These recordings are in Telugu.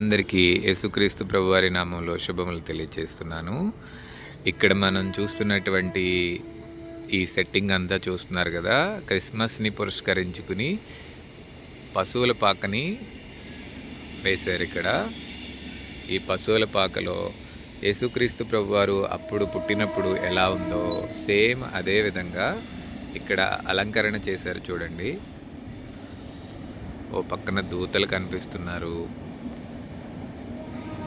అందరికీ యేసుక్రీస్తు ప్రభువారి నామంలో శుభములు తెలియజేస్తున్నాను ఇక్కడ మనం చూస్తున్నటువంటి ఈ సెట్టింగ్ అంతా చూస్తున్నారు కదా క్రిస్మస్ని పురస్కరించుకుని పశువుల పాకని వేశారు ఇక్కడ. ఈ పశువుల పాకలో యేసుక్రీస్తు ప్రభువారు అప్పుడు పుట్టినప్పుడు ఎలా ఉందో సేమ్ అదే విధంగా ఇక్కడ అలంకరణ చేశారు చూడండి. ఓ పక్కన దూతలు కనిపిస్తున్నారు.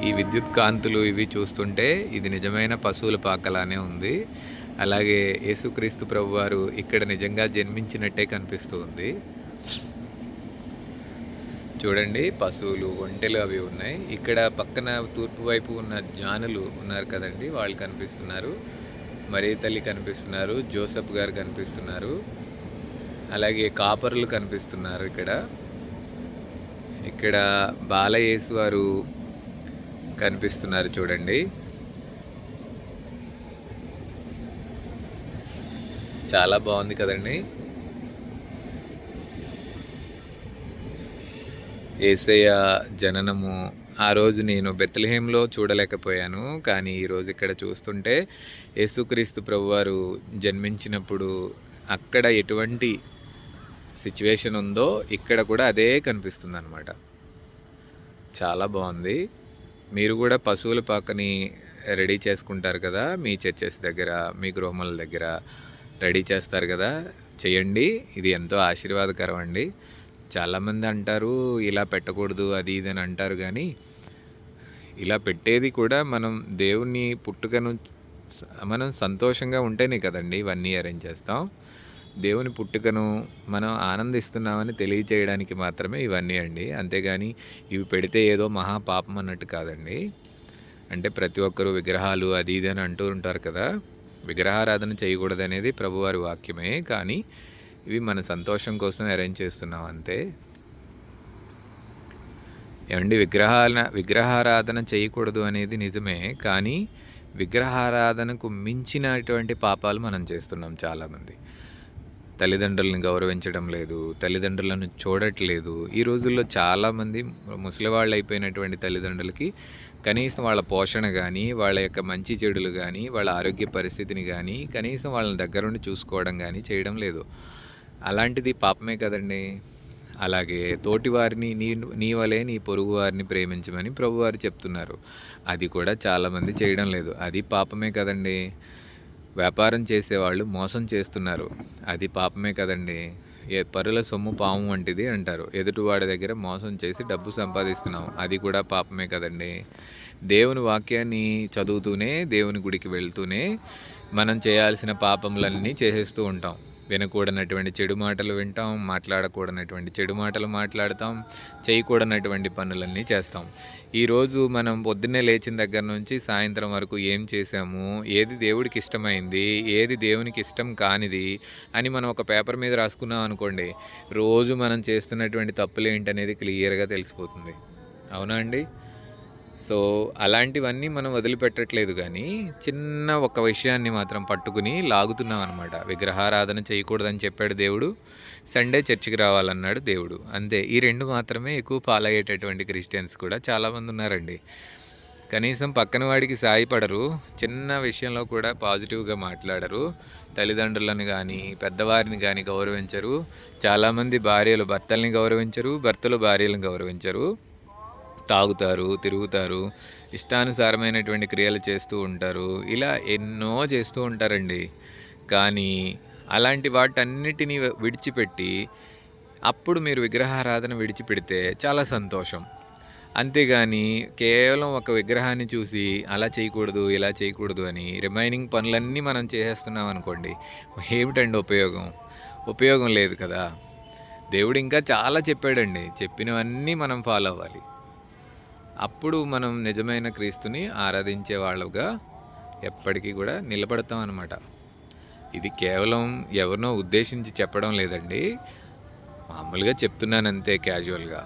ఈ విద్యుత్ కాంతులు ఇవి చూస్తుంటే ఇది నిజమైన పశువుల పాకలానే ఉంది. అలాగే యేసుక్రీస్తు ప్రభు వారు ఇక్కడ నిజంగా జన్మించినట్టే కనిపిస్తూ ఉంది. చూడండి పశువులు ఒంటెలు అవి ఉన్నాయి. ఇక్కడ పక్కన తూర్పు వైపు ఉన్న జానులు ఉన్నారు కదండి వాళ్ళు కనిపిస్తున్నారు. మరీ తల్లి కనిపిస్తున్నారు జోసఫ్ గారు కనిపిస్తున్నారు. అలాగే కాపర్లు కనిపిస్తున్నారు ఇక్కడ. ఇక్కడ బాలయేసు వారు కనిపిస్తున్నారు చూడండి. చాలా బాగుంది కదండి. ఏసయ్య జననము ఆ రోజు నేను బెత్లహేంలో చూడలేకపోయాను. కానీ ఈరోజు ఇక్కడ చూస్తుంటే యేసుక్రీస్తు ప్రభువారు జన్మించినప్పుడు అక్కడ ఎటువంటి సిచ్యువేషన్ ఉందో ఇక్కడ కూడా అదే కనిపిస్తుంది అనమాట చాలా బాగుంది. మీరు కూడా పశువుల పాకని రెడీ చేసుకుంటారు కదా మీ చర్చెస్ దగ్గర మీ గృహముల దగ్గర రెడీ చేస్తారు కదా చేయండి. ఇది ఎంతో ఆశీర్వాదకరం అండి. చాలామంది అంటారు ఇలా పెట్టకూడదు అది ఇది అని అంటారు కానీ ఇలా పెట్టేది కూడా మనం దేవుని పుట్టుకను మనం సంతోషంగా ఉంటేనే కదండి ఇవన్నీ అరేంజ్ చేస్తాం. దేవుని పుట్టుకను మనం ఆనందిస్తున్నామని తెలియచేయడానికి మాత్రమే ఇవన్నీ అండి. అంతేగాని ఇవి పెడితే ఏదో మహాపాపం అన్నట్టు కాదండి. అంటే ప్రతి ఒక్కరూ విగ్రహాలు అది ఇది అని అంటూ ఉంటారు కదా. విగ్రహారాధన చేయకూడదు అనేది ప్రభువారి వాక్యమే. కానీ ఇవి మన సంతోషం కోసం అరేంజ్ చేస్తున్నాం అంతే. ఏమండి? విగ్రహాల విగ్రహారాధన చేయకూడదు అనేది నిజమే. కానీ విగ్రహారాధనకు మించినటువంటి పాపాలు మనం చేస్తున్నాం చాలామంది. తల్లిదండ్రులను గౌరవించడం లేదు తల్లిదండ్రులను చూడట్లేదు. ఈ రోజుల్లో చాలామంది ముసలి వాళ్ళు అయిపోయినటువంటి తల్లిదండ్రులకి కనీసం వాళ్ళ పోషణ కానీ వాళ్ళ యొక్క మంచి చెడులు కానీ వాళ్ళ ఆరోగ్య పరిస్థితిని కానీ కనీసం వాళ్ళని దగ్గరుండి చూసుకోవడం కానీ చేయడం లేదు. అలాంటిది పాపమే కదండి. అలాగే తోటి వారిని నీ నీ వలే నీ పొరుగు వారిని ప్రేమించమని ప్రభువారు చెప్తున్నారు. అది కూడా చాలామంది చేయడం లేదు. అది పాపమే కదండి. వ్యాపారం చేసేవాళ్ళు మోసం చేస్తున్నారు. అది పాపమే కదండి. ఏ పరుల సొమ్ము పాము వంటిది అంటారు. ఎదుటివాడి దగ్గర మోసం చేసి డబ్బు సంపాదిస్తున్నాం. అది కూడా పాపమే కదండి. దేవుని వాక్యాన్ని చదువుతూనే దేవుని గుడికి వెళ్తూనే మనం చేయాల్సిన పాపములన్నీ చేసేస్తూ ఉంటాం. వినకూడనటువంటి చెడు మాటలు వింటాం మాట్లాడకూడనటువంటి చెడు మాటలు మాట్లాడతాం చేయకూడనటువంటి పనులన్నీ చేస్తాం. ఈరోజు మనం పొద్దున్నే లేచిన దగ్గర నుంచి సాయంత్రం వరకు ఏం చేసాము ఏది దేవుడికి ఇష్టమైంది ఏది దేవునికి ఇష్టం కానిది అని మనం ఒక పేపర్ మీద రాసుకున్నాం అనుకోండి రోజు మనం చేస్తున్నటువంటి తప్పులు ఏంటనేది క్లియర్గా తెలిసిపోతుంది. అవునా అండి? సో అలాంటివన్నీ మనం వదిలిపెట్టట్లేదు కానీ చిన్న ఒక విషయాన్ని మాత్రం పట్టుకుని లాగుతున్నాం అనమాట విగ్రహారాధన చేయకూడదని చెప్పాడు దేవుడు సండే చర్చికి రావాలన్నాడు దేవుడు. అంతే ఈ రెండు మాత్రమే ఎక్కువ పాలయ్యేటటువంటి క్రిస్టియన్స్ కూడా చాలామంది ఉన్నారండి. కనీసం పక్కన వాడికి సాయపడరు చిన్న విషయంలో కూడా పాజిటివ్గా మాట్లాడరు తల్లిదండ్రులను కానీ పెద్దవారిని కానీ గౌరవించరు. చాలామంది భార్యలు భర్తల్ని గౌరవించరు భర్తలు భార్యలను గౌరవించరు. తాగుతారు తిరుగుతారు ఇష్టానుసారమైనటువంటి క్రియలు చేస్తూ ఉంటారు. ఇలా ఎన్నో చేస్తూ ఉంటారండి. కానీ అలాంటి వాటన్నిటినీ విడిచిపెట్టి అప్పుడు మీరు విగ్రహారాధన విడిచిపెడితే చాలా సంతోషం. అంతేగాని కేవలం ఒక విగ్రహాన్ని చూసి అలా చేయకూడదు ఇలా చేయకూడదు అని రిమైనింగ్ పనులన్నీ మనం చేసేస్తున్నాం అనుకోండి ఏమిటండి ఉపయోగం? ఉపయోగం లేదు కదా. దేవుడు ఇంకా చాలా చెప్పాడండి చెప్పినవన్నీ మనం ఫాలో అవ్వాలి. అప్పుడు మనం నిజమైన క్రీస్తుని ఆరాధించే వాళ్ళుగా ఎప్పటికీ కూడా నిలబడతాం అనమాట ఇది కేవలం ఎవరినో ఉద్దేశించి చెప్పడం లేదండి. మామూలుగా చెప్తున్నాను అంతే క్యాజువల్గా